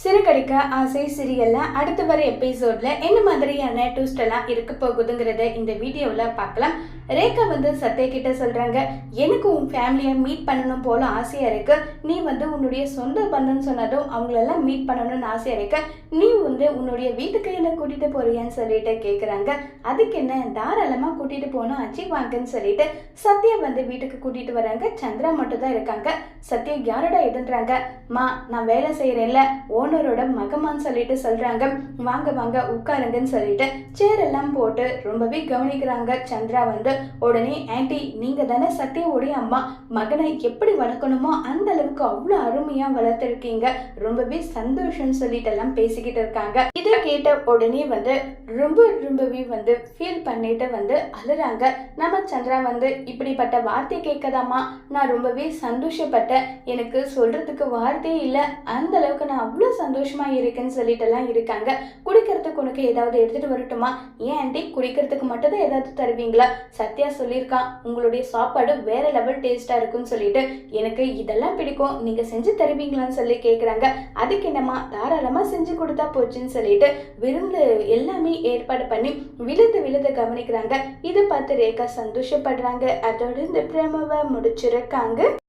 சிறுகடிக்க ஆசை சிரியல்ல அடுத்து வர எபிசோட்ல என்ன மாதிரியான டூஸ்ட் எல்லாம் இருக்க போகுதுங்கிறத இந்த வீடியோவில் பார்க்கலாம். ரேகா வந்து சத்யா கிட்ட சொல்றாங்க எனக்கு உன் ஃபேமிலியை மீட் பண்ணணும் போல ஆசையா இருக்கு. நீ வந்து உன்னுடைய சொந்த பந்தம் சொன்னதும் அவங்களெல்லாம் மீட் பண்ணணும்னு ஆசையா இருக்கு. நீ வந்து உன்னுடைய வீட்டுக்கு என்ன கூட்டிட்டு போறியான்னு சொல்லிட்டு கேக்குறாங்க. அதுக்கு என்ன தாராளமா கூட்டிட்டு போனோம் அச்சி வாங்கன்னு சொல்லிட்டு சத்யா வந்து வீட்டுக்கு கூட்டிட்டு வராங்க. சந்திரா மட்டும் தான் இருக்காங்க. சத்யா யாரோட எதுன்றாங்க? மா நான் வேலை செய்யறேன்ல ஓனரோட மகமான்னு சொல்லிட்டு சொல்றாங்க. வாங்க வாங்க உட்காருங்கன்னு சொல்லிட்டு சேர் எல்லாம் போட்டு ரொம்பவே கவனிக்கிறாங்க. சந்திரா வந்து உடனே ஆன்டி நீங்க தானே சத்யாவுடைய அம்மா. மகனை எப்படி வளர்க்கணுமோ அந்த அளவுக்கு அவ்வளோ அருமையா வளர்த்துருக்கீங்க. ரொம்பவே சந்தோஷம்னு சொல்லிட்டு எல்லாம் பேசிக்கிட்டு இருக்காங்க. இதை கேட்ட உடனே வந்து ரொம்ப ரொம்பவே வந்து ஃபீல் பண்ணிட்டு வந்து அழுறாங்க. நம்ம சந்திரா வந்து இப்படிப்பட்ட வார்த்தை கேட்கதாமா நான் ரொம்பவே சந்தோஷப்பட்டேன். எனக்கு சொல்றதுக்கு வார்த்தையே இல்லை. அந்த அளவுக்கு நான் அவ்வளோ சந்தோஷமா இருக்குன்னு சொல்லிட்டு எல்லாம் இருக்காங்க. குடிக்கிறதுக்கு உனக்கு ஏதாவது எடுத்துட்டு வரட்டுமா? ஏன் ஆண்டி? குடிக்கிறதுக்கு மட்டும் தான் ஏதாவது தருவீங்களா? சத்யா சொல்லியிருக்கான் உங்களுடைய சாப்பாடு வேற லெவல் டேஸ்டா இருக்குன்னு சொல்லிட்டு எனக்கு இதெல்லாம் பிடிக்கும். நீங்க செஞ்சு தருவீங்களான்னு சொல்லி கேக்குறாங்க. அதுக்கு என்னம்மா? தாராளமா செஞ்சு கொடுத்தா போச்சுன்னு சொல்லிட்டு விருந்து எல்லாமே ஏற்பாடு பண்ணி விழுந்து விழுந்து கவனிக்கிறாங்க. இதை பார்த்து ரேகா சந்தோஷப்படுறாங்க. அதோட இந்த பிரமவை முடிச்சிருக்காங்க.